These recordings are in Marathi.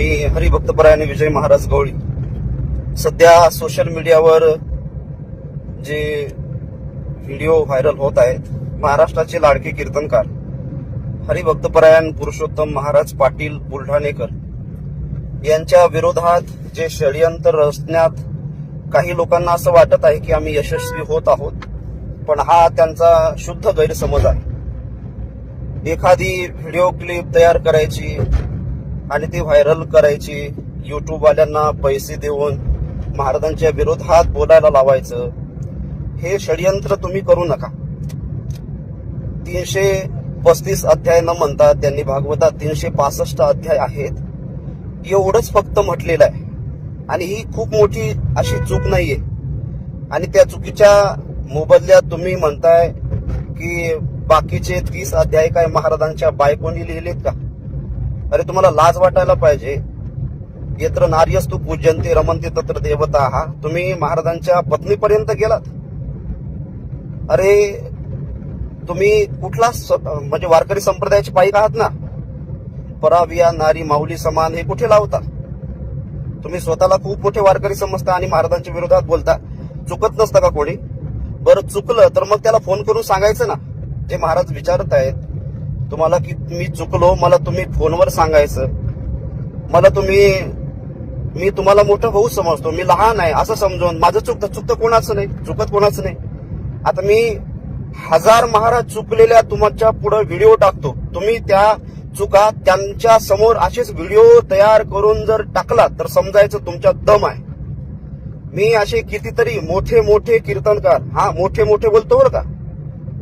मी हरिभक्तपरायण विजय महाराज गवळी. सध्या सोशल मीडियावर जे व्हिडिओ व्हायरल होत आहेत महाराष्ट्राचे लाडके कीर्तनकार हरिभक्तपरायण पुरुषोत्तम महाराज पाटील बुलढाणेकर यांच्या विरोधात जे षडयंत्र रचण्यात काही लोकांना असं वाटत आहे की आम्ही यशस्वी होत आहोत पण हा त्यांचा शुद्ध गैरसमज आहे. एखादी व्हिडिओ क्लिप तयार करायची आणि ती व्हायरल करायची. युट्यूबवाल्यांना पैसे देऊन महाराजांच्या विरोधात बोलायला लावायचं. हे षडयंत्र तुम्ही करू नका. तीनशे पस्तीस अध्याय न म्हणता त्यांनी भागवतात तीनशे पासष्ट अध्याय आहेत. एवढंच फक्त म्हटलेलं आहे. आणि ही खूप मोठी अशी चूक नाहीये. आणि त्या चुकीच्या मोबदल्यात तुम्ही म्हणताय की बाकीचे तीस अध्याय काय महाराजांच्या बायकोनी लिहिलेत का? अरे तुम्हाला लाज वाटायला पाहिजे. येत्र नार्यस्तु पूजन्ते रमंते तत्र देवता. हा तुम्ही महाराजांच्या पत्नीपर्यंत गेलात? अरे तुम्ही कुठला स- म्हणजे वारकरी संप्रदायाची पायी आहात ना? पराविया नारी माऊली समान हे कुठे लावता? तुम्ही स्वतःला खूप मोठे वारकरी समजता आणि महाराजांच्या विरोधात बोलता. चुकत नसतं का कोणी? बरं चुकलं तर मग त्याला फोन करून सांगायचं ना. ते महाराज विचारत आहेत तुम्हाला की मी चुकलो मला तुम्ही फोनवर सांगायचं. मला तुम्ही मी तुम्हाला मोठं भाऊ समजतो मी लहान आहे असं समजून. माझं चुकतं चुकतं कोणाचं नाही चुकत कोणाचं नाही. आता मी हजार महाराज चुकलेल्या तुमच्यापुढे व्हिडिओ टाकतो. तुम्ही त्या चुका त्यांच्यासमोर असेच व्हिडिओ तयार करून जर टाकला तर समजायचं तुमच्या दम आहे. मी असे कितीतरी मोठे मोठे कीर्तनकार हा मोठे मोठे बोलतो बरं का?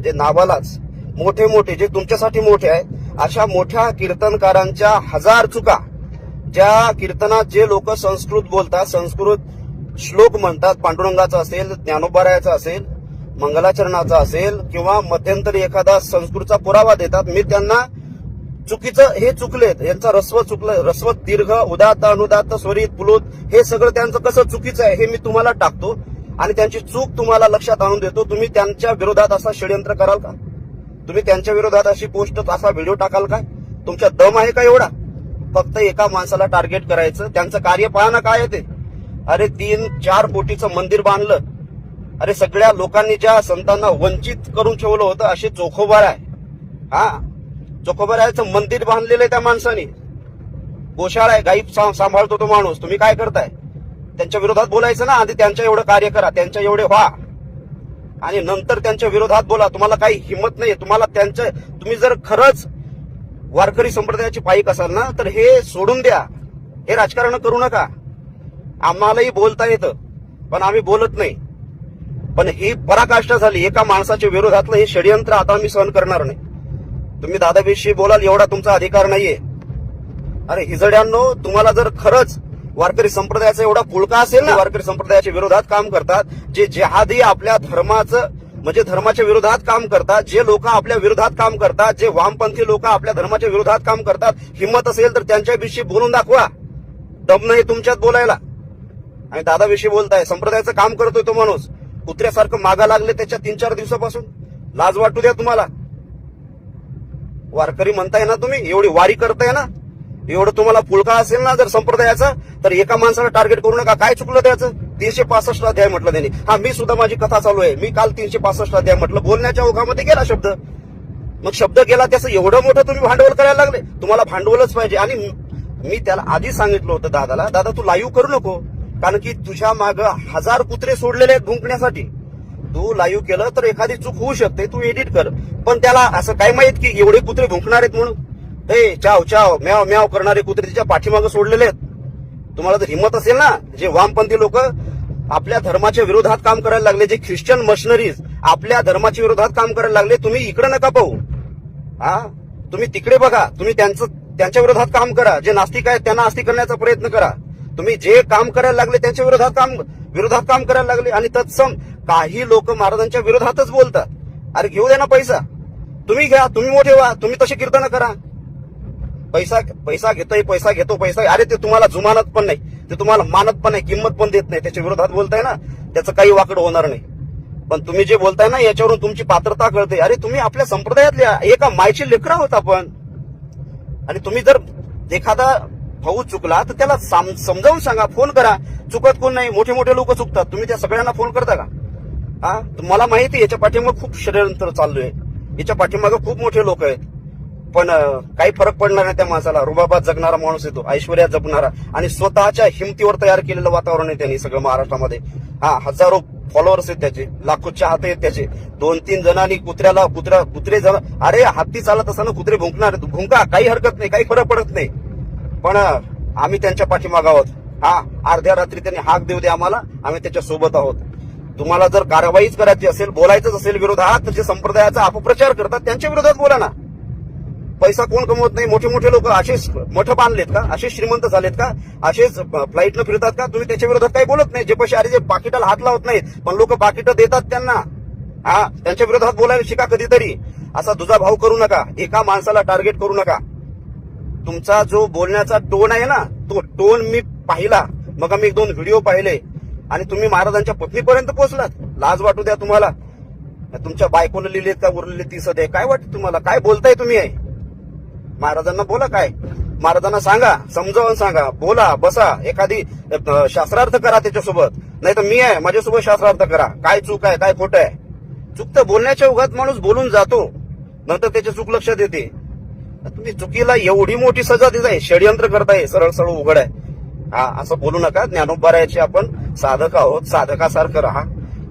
जे नावालाच. मोठे मोठे जे तुमच्यासाठी मोठे आहेत अशा मोठ्या कीर्तनकारांच्या हजार चुका ज्या कीर्तनात जे लोक संस्कृत बोलतात संस्कृत श्लोक म्हणतात पांडुरंगाचा असेल ज्ञानोबारायाचा असेल मंगलाचरणाचा असेल किंवा मध्यंतरी एखादा संस्कृतचा पुरावा देतात मी त्यांना चुकीचं हे चुकलेत यांचा रस्व चुकलं रस्व दीर्घ उदात्त अनुदात्त स्वरित पुलुत हे सगळं त्यांचं कसं चुकीचं आहे हे मी तुम्हाला टाकतो आणि त्यांची चूक तुम्हाला लक्षात आणून देतो तुम्ही त्यांच्या विरोधात असा षडयंत्र कराल का? तुम्ही त्यांच्या विरोधात अशी पोस्ट असा व्हिडिओ टाकाल काय तुमच्या दम आहे का एवढा? फक्त एका माणसाला टार्गेट करायचं त्यांचं कार्य पहा ना काय ते? अरे तीन चार कोटीचं मंदिर बांधलं. अरे सगळ्या लोकांनी ज्या संतांना वंचित करून ठेवलं होतं असे चोखोबार आहे. हा? चोखोबारायचं मंदिर बांधलेलं आहे त्या माणसाने. गोशाळा आहे गाईब सांभाळतो तो माणूस. तुम्ही काय करताय? त्यांच्या विरोधात बोलायचं ना आधी त्यांच्या एवढं कार्य करा त्यांच्या एवढे व्हा. आणि नंतर त्यांच्या विरोधात बोला. तुम्हाला काही हिंमत नाही तुम्हाला त्यांचं तुम्ही जर खरंच वारकरी संप्रदायाची पाईक असाल ना तर हे सोडून द्या. हे राजकारण करू नका. आम्हालाही बोलता येतं पण आम्ही बोलत नाही. पण ही पराकाष्ठा झाली. एका माणसाच्या विरोधातलं हे षडयंत्र आता आम्ही सहन करणार नाही. तुम्ही दादाविषयी बोलाल एवढा तुमचा अधिकार नाहीये. अरे हिजड्यांनो तुम्हाला जर खरंच वारकरी संप्रदायाचा एवढा पुळका असेल ना वारकरी संप्रदायाच्या विरोधात काम करतात. जे जेहादी आपल्या धर्माचं म्हणजे धर्माच्या विरोधात काम करतात जे लोक आपल्या विरोधात काम करतात जे वामपंथी लोक आपल्या धर्माच्या विरोधात काम करतात हिंमत असेल तर त्यांच्याविषयी बोलून दाखवा. दम नाही तुमच्यात बोलायला. आणि दादाविषयी बोलताय संप्रदायाचं काम करतोय तो माणूस. कुत्र्यासारखं मागा लागले त्याच्या तीन चार दिवसापासून. लाज वाटू द्या तुम्हाला. वारकरी म्हणताय ना तुम्ही एवढी वारी करताय ना एवढं तुम्हाला फुलका असेल ना जर संप्रदायाचा तर एका माणसाला टार्गेट करू नका. काय चुकलं त्याचं? तीनशे पासष्ट अध्याय म्हटलं त्यांनी. हा मी सुद्धा माझी कथा चालू आहे. मी काल तीनशे पासष्ट अध्याय म्हटलं. बोलण्याच्या ओघामध्ये गेला शब्द. मग शब्द गेला त्याचं एवढं मोठं तुम्ही भांडवल करायला लागले. तुम्हाला भांडवलच पाहिजे. आणि मी त्याला आधी सांगितलं होतं दादाला दादा तू लाईव्ह करू नको. कारण की तुझ्या माग हजार कुत्रे सोडलेले आहेत भुंकण्यासाठी. तू लाईव्ह केलं तर एखादी चूक होऊ शकते. तू एडिट कर. पण त्याला असं काय माहीत की एवढे कुत्रे भुंकणार आहेत म्हणून? ए चाव चाव म्याव म्याव करणारे कुत्रे तिच्या पाठीमागं सोडलेले आहेत. तुम्हाला जर हिंमत असेल ना जे वामपंथी लोक आपल्या धर्माच्या विरोधात काम करायला लागले जे ख्रिश्चन मशनरीज आपल्या धर्माच्या विरोधात काम करायला लागले तुम्ही इकडे नका पाहू. हा? तुम्ही तिकडे बघा तुम्ही त्यांचं त्यांच्या विरोधात काम करा. जे नास्तिक आहेत त्यांना आस्तिक करण्याचा प्रयत्न करा. तुम्ही जे काम करायला लागले त्यांच्या विरोधात काम विरोधात काम करायला लागले आणि तत्सम काही लोक महाराजांच्या विरोधातच बोलतात. अरे घेऊ दे ना पैसा. तुम्ही घ्या तुम्ही मोठे व्हा तुम्ही तसे कीर्तन करा. पैसा पैसा घेतोय पैसा घेतो पैसा अरे ते तुम्हाला जुमानत पण नाही. ते तुम्हाला मानत पण नाही किंमत पण देत नाही. त्याच्या विरोधात बोलताय ना त्याचं काही वाकड होणार नाही. पण तुम्ही जे बोलताय ना याच्यावरून तुमची पात्रता कळते. अरे तुम्ही आपल्या संप्रदायातल्या एका मायची लेकरं आहोत आपण. आणि तुम्ही जर एखादा भाऊ चुकला तर त्याला साम- समजावून सांगा फोन करा. चुकत कोण नाही मोठे मोठे लोक चुकतात. तुम्ही त्या सगळ्यांना फोन करता का? हा? तुम्हाला माहिती आहे, याच्या पाठीमागे खूप षडयंत्र चाललोय. याच्या पाठीमागे खूप मोठे लोक आहेत. पण काही फरक पडणार नाही त्या माणसाला. रुबाबात जगणारा माणूस येतो ऐश्वर्या जगणारा. आणि स्वतःच्या हिमतीवर तयार केलेलं वातावरण आहे त्यांनी सगळं महाराष्ट्रामध्ये. हा हजारो फॉलोअर्स आहेत त्याचे लाखो चाहते आहेत त्याचे. दोन तीन जणांनी कुत्र्याला कुत्रा कुत्रे जण अरे हत्ती चालत असताना कुत्रे भुंकणार भुंका काही हरकत नाही काही फरक पडत नाही. पण आम्ही त्यांच्या पाठीमाग आहोत. हा अर्ध्या रात्री त्यांनी हाक देऊ दे आम्हाला आम्ही त्याच्या सोबत आहोत. तुम्हाला जर कारवाईच करायची असेल बोलायचंच असेल विरोधात तर जे संप्रदायाचा अपप्रचार करतात त्यांच्या विरोधात बोला ना. पैसा कोण कमवत नाही? मोठे मोठे लोक असेच मोठं बांधलेत का? असे श्रीमंत झालेत का? असेच फ्लाईटनं फिरतात का? तुम्ही त्याच्या विरोधात काही बोलत नाही. जे पैसे अरे जे पाकिटाला हात लावत नाहीत पण लोक पाकिटं देतात त्यांना. हा? त्यांच्या विरोधात बोलायला शिका कधीतरी. असा दुजा भाव करू नका. एका माणसाला टार्गेट करू नका. तुमचा जो बोलण्याचा टोन आहे ना तो टोन मी पाहिला. मग आम्ही एक दोन व्हिडिओ पाहिले. आणि तुम्ही महाराजांच्या पत्नीपर्यंत पोहोचलात. लाज वाटू द्या तुम्हाला. तुमच्या बायकोनं लिहिलेत का उरलेले तीस आहे? काय वाटत तुम्हाला? काय बोलताय तुम्ही? आहे महाराजांना बोला काय? महाराजांना सांगा समजावून सांगा बोला बसा एखादी शास्त्रार्थ करा त्याच्यासोबत. नाही तर मी आहे माझ्यासोबत शास्त्रार्थ करा. काय चूक आहे काय खोटं आहे? चूक तर बोलण्याच्या उगात माणूस बोलून जातो. नंतर त्याचे चूक लक्षात येते. तुम्ही चुकीला एवढी मोठी सजा देताय षडयंत्र करताय सरळ सरळ उघड आहे. हा असं बोलू नका. ज्ञानोबारायाचे आपण साधक आहोत साधकासारखं राहा.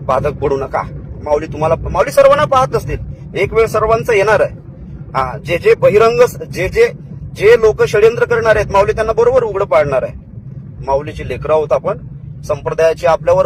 बाधक पडू नका. माऊली तुम्हाला माऊली सर्वांना पाहत असतील. एक वेळ सर्वांचं येणार आहे. हा जे जे बहिरंग जे जे जे लोक षडयंत्र करणार आहेत माऊली त्यांना बरोबर उघड पाडणार आहे. माऊलीची लेकरं आहोत आपण संप्रदायाची आपल्यावर